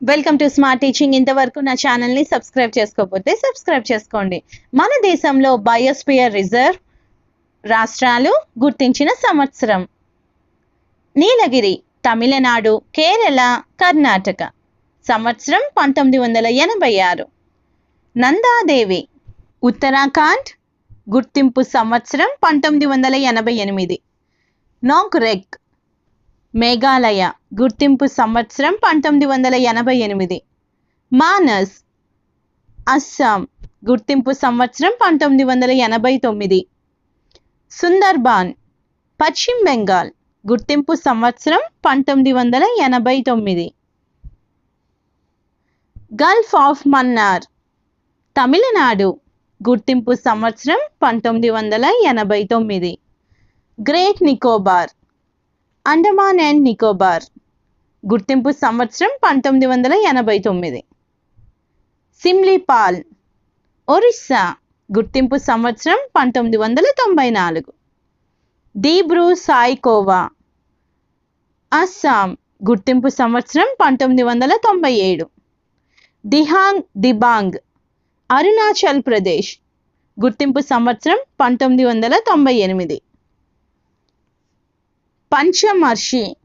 Welcome to smart teaching ఇంతవరకు నా ఛానల్ని సబ్స్క్రైబ్ చేసుకోకపోతే సబ్స్క్రైబ్ చేసుకోండి. మన దేశంలో బయోస్పియర్ రిజర్వ్ రాష్ట్రాలు గుర్తించిన సంవత్సరం. నీలగిరి తమిళనాడు కేరళ కర్ణాటక. సంవత్సరం పంతొమ్మిది వందల ఎనభై ఆరు. నందాదేవి ఉత్తరాఖండ్. గుర్తింపు సంవత్సరం పంతొమ్మిది వందల ఎనభై ఎనిమిది. నోక్రెక్ మేఘాలయ గుర్తింపు సంవత్సరం పంతొమ్మిది వందల ఎనభై ఎనిమిది. మానస్ అస్సాం గుర్తింపు సంవత్సరం పంతొమ్మిది వందల ఎనభై తొమ్మిది. సుందర్బాన్ పశ్చిమ బెంగాల్ గుర్తింపు సంవత్సరం పంతొమ్మిది వందల ఎనభై తొమ్మిది. గల్ఫ్ ఆఫ్ మన్నార్ తమిళనాడు గుర్తింపు సంవత్సరం పంతొమ్మిది వందల ఎనభై తొమ్మిది. Great Nicobar Andaman and Nicobar. గుర్తింపు సంవత్సరం పంతొమ్మిది వందల ఎనభై తొమ్మిది. సిమ్లీపాల్ ఒరిస్సా. గుర్తింపు సంవత్సరం పంతొమ్మిది వందల తొంభై నాలుగు. దీబ్రూ సాయికోవా అస్సాం. గుర్తింపు సంవత్సరం పంతొమ్మిది వందల తొంభై ఏడు. దిహాంగ్ దిబాంగ్ అరుణాచల్ ప్రదేశ్. గుర్తింపు సంవత్సరం పంతొమ్మిది వందల తొంభై ఎనిమిది. పంచమర్షి.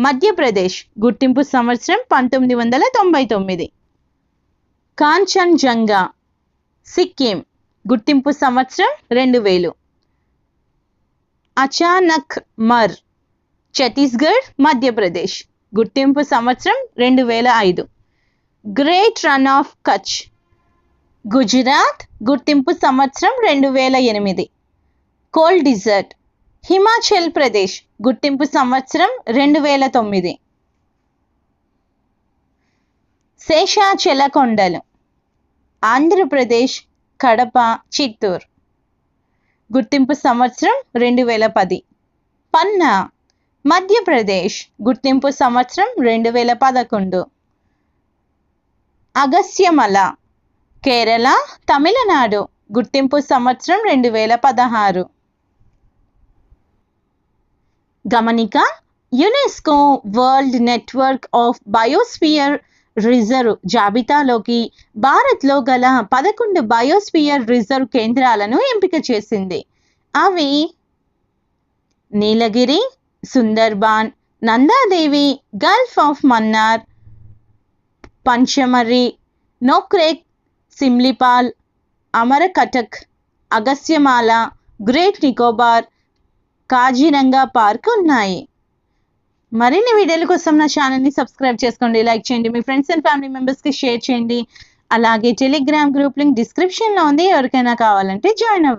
మధ్యప్రదేశ్ గుర్తింపు సంవత్సరం పంతొమ్మిది వందల తొంభై తొమ్మిది. కాంచన్జంగా సిక్కిం గుర్తింపు సంవత్సరం రెండు వేలు. అచానక్ మర్ ఛత్తీస్గఢ్ మధ్యప్రదేశ్ గుర్తింపు సంవత్సరం రెండు వేల ఐదు. గ్రేట్ రన్ ఆఫ్ కచ్ గుజరాత్ గుర్తింపు సంవత్సరం రెండు వేల ఎనిమిది. కోల్డ్ డిజర్ట్ హిమాచల్ ప్రదేశ్ గుర్తింపు సంవత్సరం రెండు వేల తొమ్మిది. శేషాచల కొండలు ఆంధ్రప్రదేశ్ కడప చిత్తూరు. గుర్తింపు సంవత్సరం రెండు వేల పది. పన్నా మధ్యప్రదేశ్ గుర్తింపు సంవత్సరం రెండు వేల పదకొండు. అగస్యమల కేరళ తమిళనాడు గుర్తింపు సంవత్సరం రెండు వేల పదహారు. గమనిక UNESCO world network of biosphere reserve జాబితాలోకి భారత్లో గల పదకొండు బయోస్ఫియర్ రిజర్వ్ కేంద్రాలను ఎంపిక చేసింది. అవి Nilgiri Sundarban Nanda Devi gulf of Mannar Pachmarhi Nokrek Simlipal Amarkantak Agasthyamala great Nicobar Kaziranga park ఉన్నాయి. మరిన్ని వీడియోల కోసం నా ఛానల్ని సబ్స్క్రైబ్ చేసుకోండి లైక్ చేయండి మీ ఫ్రెండ్స్ అండ్ ఫ్యామిలీ మెంబర్స్కి షేర్ చేయండి. అలాగే టెలిగ్రామ్ గ్రూప్ లింక్ డిస్క్రిప్షన్లో ఉంది ఎవరికైనా కావాలంటే జాయిన్ అవ్వండి